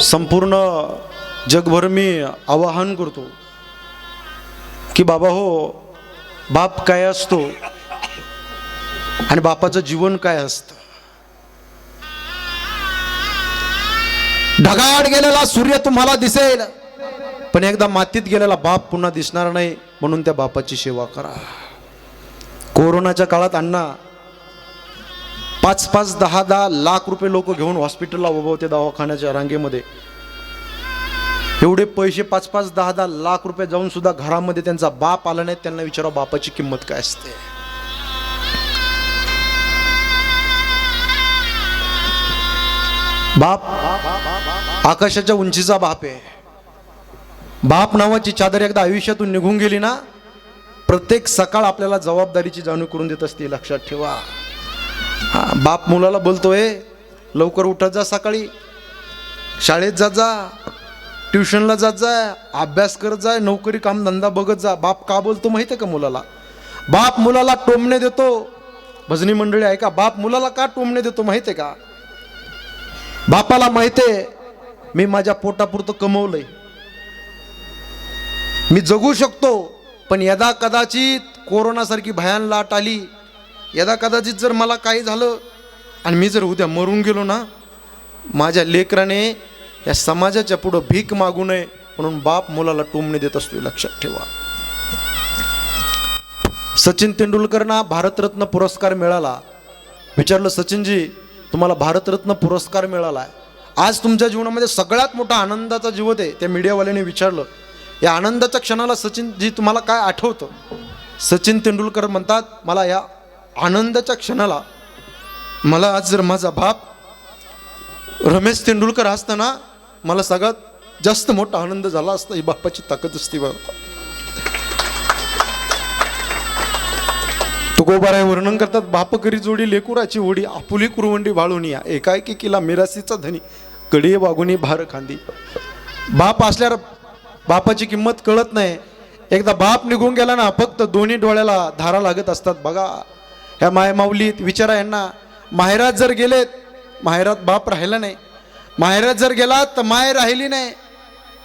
संपूर्ण जगभर मी आवाहन करतो की बाबा हो बाप काय असतो आणि बापाचं जीवन काय असतं? ढगाड गेलेला सूर्य तुम्हाला दिसेल पण एकदा मातीत गेलेला बाप पुन्हा दिसणार नाही म्हणून त्या बापाची सेवा करा. कोरोनाच्या काळात अण्णा पाच पाच दहा दहा लाख रुपये लोक घेऊन हॉस्पिटलला उभं होते दवाखान्याच्या रांगेमध्ये. एवढे पैसे पाच पाच दहा दहा लाख रुपये जाऊन सुद्धा घरामध्ये त्यांचा बाप आला नाही त्यांना विचारा बापाची किंमत काय असते. बाप आकाशाच्या उंचीचा बाप आहे. बाप नावाची चादर एकदा आयुष्यातून निघून गेली ना प्रत्येक सकाळ आपल्याला जबाबदारीची जाणीव करून देत असते लक्षात ठेवा. बाप मुलाला बोलतोय लवकर उठत जा सकाळी. शाळेत जात जा. ट्युशनला जात जा. अभ्यास करत जा. नोकरी काम धंदा बघत जा. बाप का बोलतो माहिती आहे का मुलाला? बाप मुलाला टोमणे देतो. भजनी मंडळी आहे का बाप मुलाला का टोमणे देतो माहिती आहे का? बापाला माहिती आहे मी माझ्या पोटापुरतं कमवलंय. मी जगू शकतो पण यदा कदाचित कोरोनासारखी भयान लाट आली यदा कदाचित जर मला काही झालं आणि मी जर उद्या मरून गेलो ना माझ्या लेकराने या समाजाच्या पुढं भीक मागू नये म्हणून बाप मुलाला टोमणे देत असतो लक्षात ठेवा. सचिन तेंडुलकरना भारतरत्न पुरस्कार मिळाला. विचारलं सचिनजी तुम्हाला भारतरत्न पुरस्कार मिळाला आहे. आज तुमच्या जीवनामध्ये सगळ्यात मोठा आनंदाचा जीवत आहे त्या मीडियावाल्याने विचारलं या आनंदाच्या क्षणाला सचिनजी तुम्हाला काय आठवतं? सचिन तेंडुलकर म्हणतात मला या आनंदाच्या क्षणाला मला आज जर माझा बाप रमेश तेंडुलकर असताना मला सगळ्यात जास्त मोठा आनंद झाला असता ही बापाची ताकद असते बघा तुकोबाराय वर्णन करतात बाप करी जोडी लेकुराची ओढी आपुली कुरवंडी भाळून या एकाएकी किला मिरासीचा धनी कडी वागुनी भार खांदी. बाप असल्यावर बापाची किंमत कळत नाही. एकदा बाप निघून गेला ना फक्त दोन्ही डोळ्याला धारा लागत असतात. बघा ह्या माय माऊलीत विचारा यांना माहेरात जर गेलेत माहेरात बाप राहिला नाही. माहेरात जर गेलात तर माय राहिली नाही.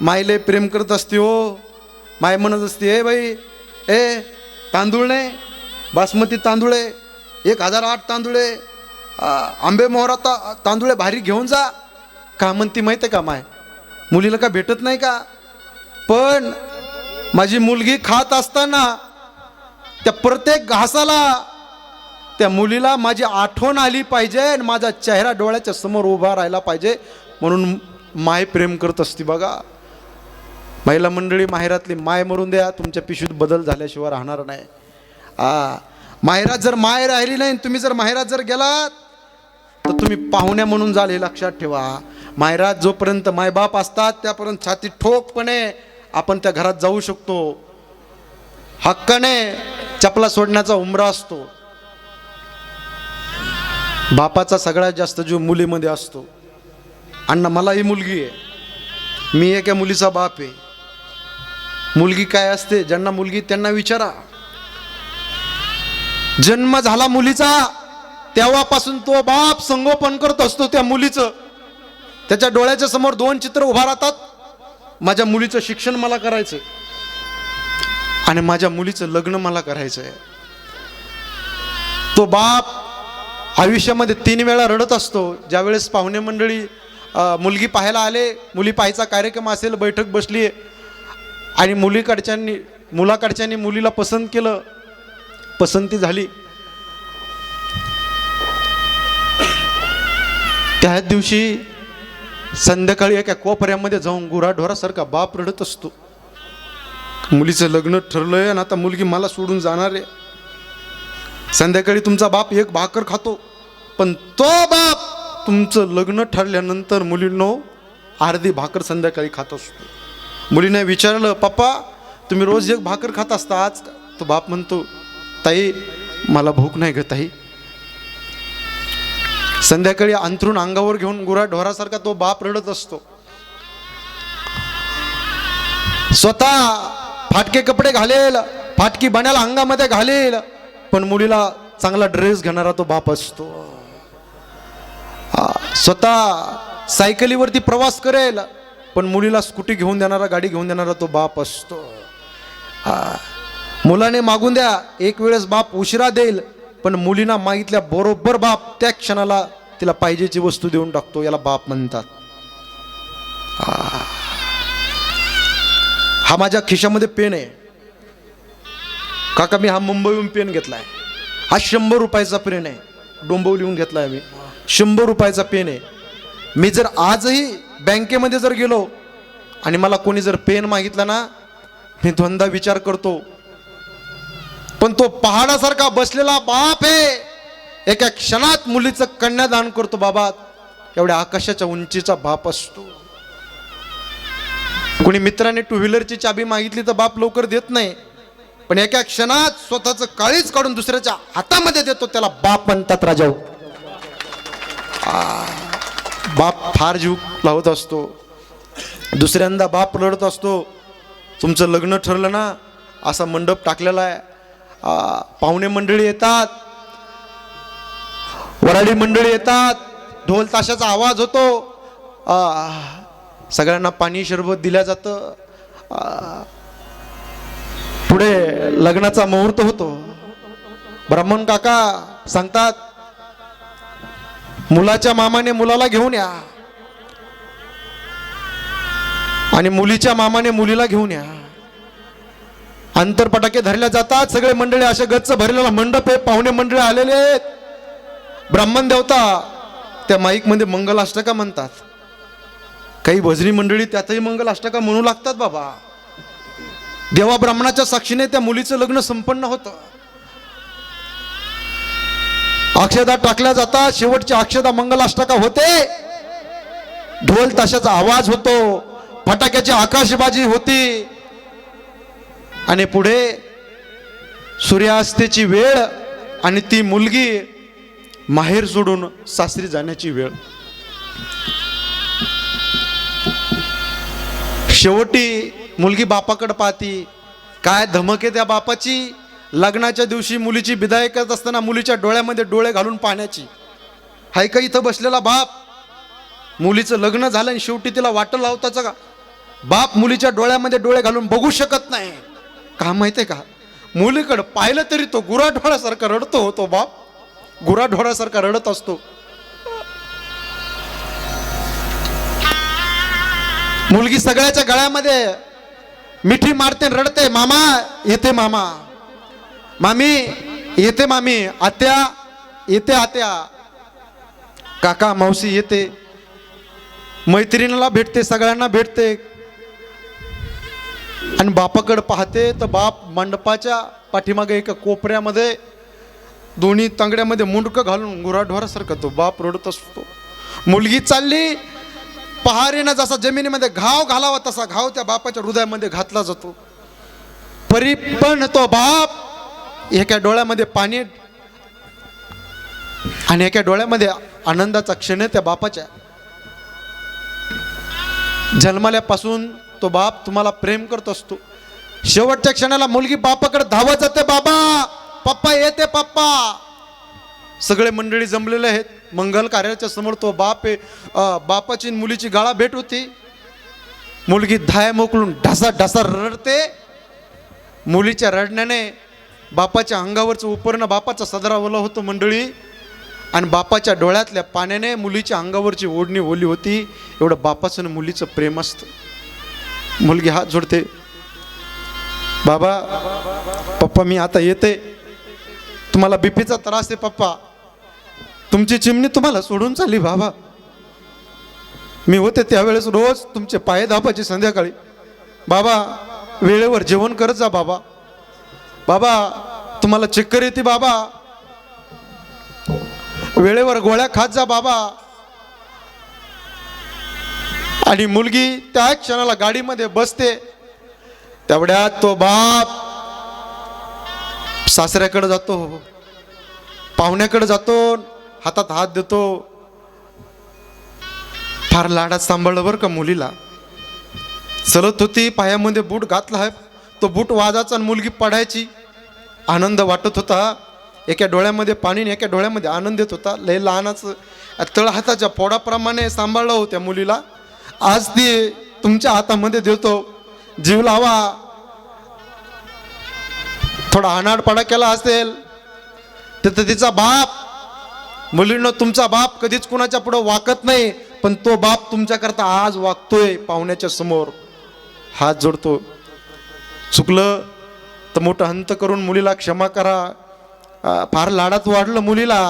मायले प्रेम करत असते हो. माय म्हणत असते ए बाई ए तांदूळ नाही बासमती तांदूळ आहे एक हजार आठ तांदूळ आहे. आंबे मोहरा ता तांदूळे भारी घेऊन जा. का म्हणती माहीत आहे का माय? मुलीला का भेटत नाही का? पण माझी मुलगी खात असताना त्या प्रत्येक घासाला त्या मुलीला माझी आठवण आली पाहिजे आणि माझा चेहरा डोळ्याच्या समोर उभा राहिला पाहिजे म्हणून माय प्रेम करत असते बघा. महिला मंडळी माहेरातली माय मरून द्या. तुमच्या पिशवीत बदल झाल्याशिवाय राहणार नाही. आ माहेरात जर माय राहिली नाही तुम्ही जर माहेरात जर गेलात तर तुम्ही पाहुण्या म्हणून जाल हे लक्षात ठेवा. माहेरात जोपर्यंत मायबाप असतात त्यापर्यंत छाती ठोकपणे आपण त्या घरात जाऊ शकतो. हक्काने चपला सोडण्याचा उमरा असतो. बापाचा सगळ्यात जास्त जीव मुलीमध्ये असतो. अण्णा मला ही मुलगी आहे. मी एका मुलीचा बाप आहे. मुलगी काय असते? ज्यांना मुलगी त्यांना विचारा. जन्म झाला मुलीचा तेव्हापासून तो बाप संगोपन करत असतो त्या मुलीचं. त्याच्या डोळ्याच्या समोर दोन चित्र उभा राहतात. माझ्या मुलीचं शिक्षण मला करायचं आणि माझ्या मुलीचं लग्न मला करायचं आहे तो बाप आयुष्यामध्ये तीन वेळा रडत असतो. ज्यावेळेस पाहुणे मंडळी मुलगी पाहायला आले मुली पाहायचा कार्यक्रम असेल बैठक बसली आणि मुलीकडच्यांनी मुलाकडच्यांनी मुलीला पसंत केलं पसंती झाली. त्याच दिवशी संध्याकाळी एका कोपऱ्यामध्ये जाऊन गुराढोरासारखा बाप रडत असतो. मुलीचं लग्न ठरलंय आणि आता मुलगी मला सोडून जाणार आहे. संध्याकाळी तुमचा बाप एक भाकर खातो. पण तो बाप तुमचं लग्न ठरल्यानंतर मुलींनो अर्धी भाकर संध्याकाळी खात असतो. मुलीने विचारलं पप्पा तुम्ही रोज एक भाकर खात असता आज? तो बाप म्हणतो ताई मला भूक नाही ग ताई. संध्याकाळी अंथरून अंगावर घेऊन गुरा ढोरासारखा तो बाप रडत असतो. स्वतः फाटके कपडे घालेल फाटकी बण्याला अंगामध्ये घालेल पण मुलीला चांगला ड्रेस घेणारा तो बाप असतो. स्वतः सायकलीवरती प्रवास करेल पण मुलीला स्कूटी घेऊन देणारा गाडी घेऊन देणारा तो बाप असतो हा. मुलाने मागून द्या एक वेळेस बाप उशिरा देईल पण मुलीना मागितल्या बरोबर बाप त्या क्षणाला तिला पाहिजेची वस्तू देऊन टाकतो याला बाप म्हणतात हा. हा माझ्या खिशामध्ये पेन आहे काका मी हा मुंबईहून पेन घेतलाय हा शंभर रुपयाचा पेन आहे डोंबवलीहून घेतलाय मी शंभर रुपयाचा पेन आहे. मी जर आजही बँकेमध्ये जर गेलो आणि मला कोणी जर पेन मागितला ना मी द्वंदा विचार करतो. पण तो पहाडासारखा बसलेला बाप आहे. एका क्षणात मुलीचं कन्यादान करतो बाबा. एवढ्या आकाशाच्या उंचीचा बाप असतो. कोणी मित्राने टू व्हीलरची चाबी मागितली तर बाप लवकर देत नाही. पण एका क्षणात स्वतःचं काळीच काढून दुसऱ्याच्या हातामध्ये देतो त्याला बाप म्हणतात राजाऊ बाप फार जीव लावत असतो. दुसऱ्यांदा बाप रडत असतो. तुमचं लग्न ठरलं ना असा मंडप टाकलेला आहे. पाहुणे मंडळी येतात. वराडी मंडळी येतात. ढोल ताशाचा आवाज होतो. सगळ्यांना पाणी शरबत दिल्या जातं. पुढे लग्नाचा मुहूर्त होतो. ब्राह्मण काका सांगतात मुलाच्या मामाने मुलाला घेऊन या. आणि मुलीच्या मामाने मुलीला घेऊन या. अंतरपटाके धरल्या जातात. सगळे मंडळी असे गच्च भरलेला मंडप आहे. पाहुणे मंडळी आलेले आहेत. ब्राह्मण देवता त्या माईकमध्ये मंगल अष्टका म्हणतात. काही भजनी मंडळी त्यातही मंगल अष्टका म्हणू लागतात बाबा. देवा ब्राह्मणाच्या साक्षीने त्या मुलीचं लग्न संपन्न होतं. अक्षदा टाकल्या जातात शेवटची अक्षदा मंगलाष्टका होते. ढोल ताशाचा आवाज होतो फटाक्याची आकाशबाजी होती. आणि पुढे सूर्यास्तेची वेळ आणि ती मुलगी माहेर सोडून सासरी जाण्याची वेळ. शेवटी मुलगी बापाकडे पाहती काय धमक आहे त्या बापाची? लग्नाच्या दिवशी मुलीची बिदाई करत असताना मुलीच्या डोळ्यामध्ये डोळे घालून पाहण्याची. हाय का इथं बसलेला बाप? मुलीचं लग्न झालं आणि शेवटी तिला वाटं लावताच का? बाप मुलीच्या डोळ्यामध्ये डोळे घालून बघू शकत नाही. का माहितीये का? मुलीकडं पाहिलं तरी तो गुराढोळासारखा रडतो हो तो बाप. गुराढोळासारखा रडत असतो. मुलगी सगळ्याच्या गळ्यामध्ये मिठी मारते रडते मामा येते मामा. मामी येते मामी. आत्या येते आत्या. काका मावशी येते. मैत्रिणीला भेटते सगळ्यांना भेटते. आणि बापाकडे पाहते तर बाप मंडपाच्या पाठीमागे एका कोपऱ्यामध्ये दोन्ही तांगड्यामध्ये मुंडकं घालून गुराढोरासारखं तो बाप रडत असतो. मुलगी चालली पहारीनं जसा जमिनीमध्ये घाव घालावा तसा घाव त्या बापाच्या हृदयामध्ये घातला जातो. परी पण तो बाप एका डोळ्यामध्ये पाणी आणि एका डोळ्यामध्ये आनंदाचा क्षण आहे त्या बापाच्या. जन्माल्यापासून तो बाप तुम्हाला प्रेम करत असतो. शेवटच्या क्षणाला मुलगी बापाकडे धावत जाते बाबा पप्पा येते पप्पा. सगळे मंडळी जमलेले आहेत. मंगल कार्याच्या समोर तो बाप आहे. बापाची आणि मुलीची गाळा भेट होती. मुलगी धाय मोकळून ढासा ढासा रडते. मुलीच्या रडण्याने बापाच्या अंगावरचं उपरणं बापाचा सदरा ओला होतो मंडळी. आणि बापाच्या डोळ्यातल्या पाण्याने मुलीच्या अंगावरची ओढणी ओली होती. एवढं बापाचं आणि मुलीचं प्रेम असतं. मुलगी हात जोडते. बाबा पप्पा मी आता येते. तुम्हाला बीपीचा त्रास आहे पप्पा. तुमची चिमणी तुम्हाला सोडून चालली बाबा. मी होते त्यावेळेस रोज तुमचे पाय दाबायचे संध्याकाळी. बाबा वेळेवर जेवण करत जा बाबा. बाबा तुम्हाला चक्कर येते बाबा. वेळेवर गोळ्या खात जा बाबा. आणि मुलगी त्या क्षणाला गाडीमध्ये बसते. तेवढ्यात तो बाप सासऱ्याकडे जातो. पाहुण्याकडे जातो हातात हात देतो. फार लाडात सांभाळलं बरं का मुलीला. चलत होती पायामध्ये बूट घातला आहे. तो बूट वाजाचा आणि मुलगी पडायची. आनंद वाटत होता. एका डोळ्यामध्ये पाणी आणि एका डोळ्यामध्ये आनंद येत होता. लय लहानाचं तळहाताच्या पोडाप्रमाणे सांभाळलं होत्या मुलीला. आज ती तुमच्या हातामध्ये देतो. जीव लावा. थोडा अनाडपाडा केला असेल तर तिचा बाप मुलींना तुमचा बाप कधीच कुणाच्या पुढं वाकत नाही पण तो बाप तुमच्याकरता आज वागतोय पाहुण्याच्या समोर. हात जोडतो. चुकलं तर मोठं हंत करून मुलीला क्षमा करा. फार लाडात वाढलं मुलीला.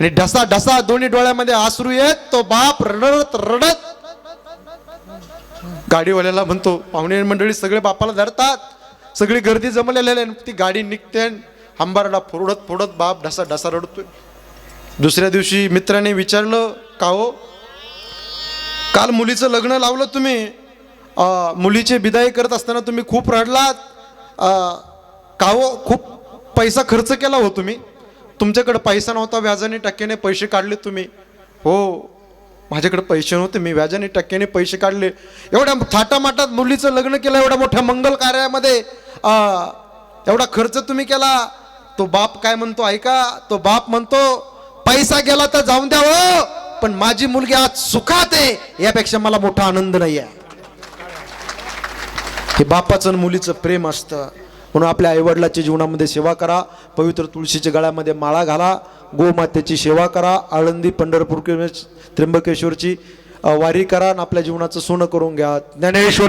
आणि ढसा ढसा दोन्ही डोळ्यामध्ये आसरू येत तो बाप रडत रडत. गाडीवाल्याला म्हणतो पाहुणे मंडळी सगळे बापाला धरतात. सगळी गर्दी जमलेली आहे. ती गाडी निघते हंबारडा फोडत फोडत बाप ढसा ढसा रडतोय. दुसऱ्या दिवशी मित्राने विचारलं का हो? काल मुलीचं लग्न लावलं तुम्ही? मुलीचे बिदाई करत असताना तुम्ही खूप रडलात. अं, का हो खूप पैसा खर्च केला हो तुम्ही. तुमच्याकडे पैसा नव्हता व्याजाने टक्क्याने पैसे काढले तुम्ही. हो माझ्याकडे पैसे नव्हते मी व्याजाने टक्क्याने पैसे काढले. एवढ्या थाटामाटात मुलीचं लग्न केलं एवढ्या मोठ्या मंगल कार्यामध्ये एवढा खर्च तुम्ही केला. तो बाप काय म्हणतो ऐका तो बाप म्हणतो पैसा गेला तर जाऊन द्या हो पण माझी मुलगी आज सुखात आहे यापेक्षा मला मोठा आनंद नाही आहे हे बापाचं आणि मुलीचं प्रेम असतं. म्हणून आपल्या आईवडिलाच्या जीवनामध्ये सेवा करा. पवित्र तुळशीच्या गळ्यामध्ये माळा घाला. गोमातेची सेवा करा. आळंदी पंढरपूर किंवा त्र्यंबकेश्वरची वारी करा आणि आपल्या जीवनाचं सोनं करून घ्या. ज्ञानेश्वर